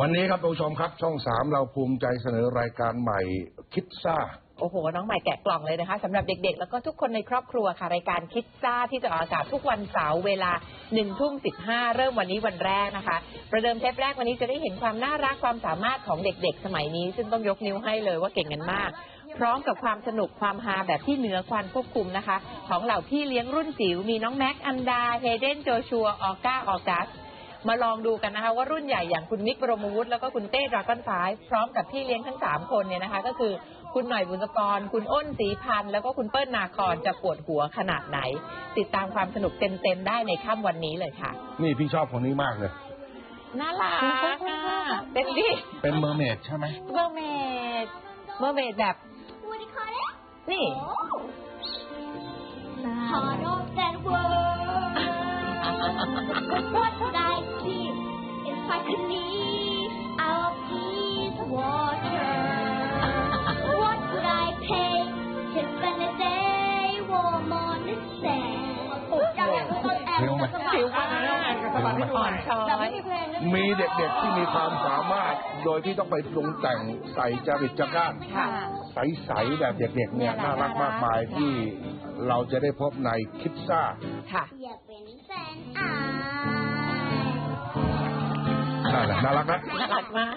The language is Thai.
วันนี้ครับท่านผู้ชมครับ ช่องสามเราภูมิใจเสนอรายการใหม่คิดซ่า โอ้โห น้องใหม่แกะกล่องเลยนะคะสำหรับเด็กๆ แล้วก็ทุกคนในครอบครัวค่ะรายการคิดซ่าที่จะออกอากาศทุกวันเสาร์เวลา1นึ่ทุ่มสิเริ่มวันนี้วันแรกนะคะ ประเดิมเทปแรกวันนี้จะได้เห็นความน่ารักความสามารถของเด็กๆ สมัยนี้ ซึ่งต้องยกนิ้วให้เลยว่าเก่งกันมากพร้อมกับความสนุกความฮาแบบที่เหนือความควบคุมนะคะ ของเหล่าพี่เลี้ยงรุ่นจิ๋วมีน้องแม็กอันดาเฮเดนโจชัวออก้าออกัส มาลองดูกันนะคะ ว่ารุ่นใหญ่อย่างคุณมิกบรมวุฒิแล้วก็คุณเต้ดราก้อนไฟพร้อมกับพี่เลี้ยงทั้ง 3 คนเนี่ยนะคะ ก็คือคุณหน่อยบุญกร คุณอ้นศรีพันธ์แล้วก็คุณเปิ้ลนาคอนจะปวดหัวขนาดไหน ติดตามความสนุกเต็มๆได้ในค่ำวันนี้เลยค่ะ นี่พี่ชอบคนนี้มากเลยน่ารักอะเต็มที่เป็นเมอร์เมดใช่ไหมเมอร์เมดเมอร์เมดแบบ What do you call it? นี่ Heart of that world. what would I มผิวมากอ่อนช้อยมีเด็กๆที่มีความสามารถโดยที่ต้องไปปรุงแต่งใส่จริตจักร้านค่ะใสๆแบบเด็กๆเนี่ยน่ารักมากมายที่เราจะได้พบในคิดซ่าค่ะอยากเป็นแฟนอาย นั่นแหละน่ารักนะน่ารักมาก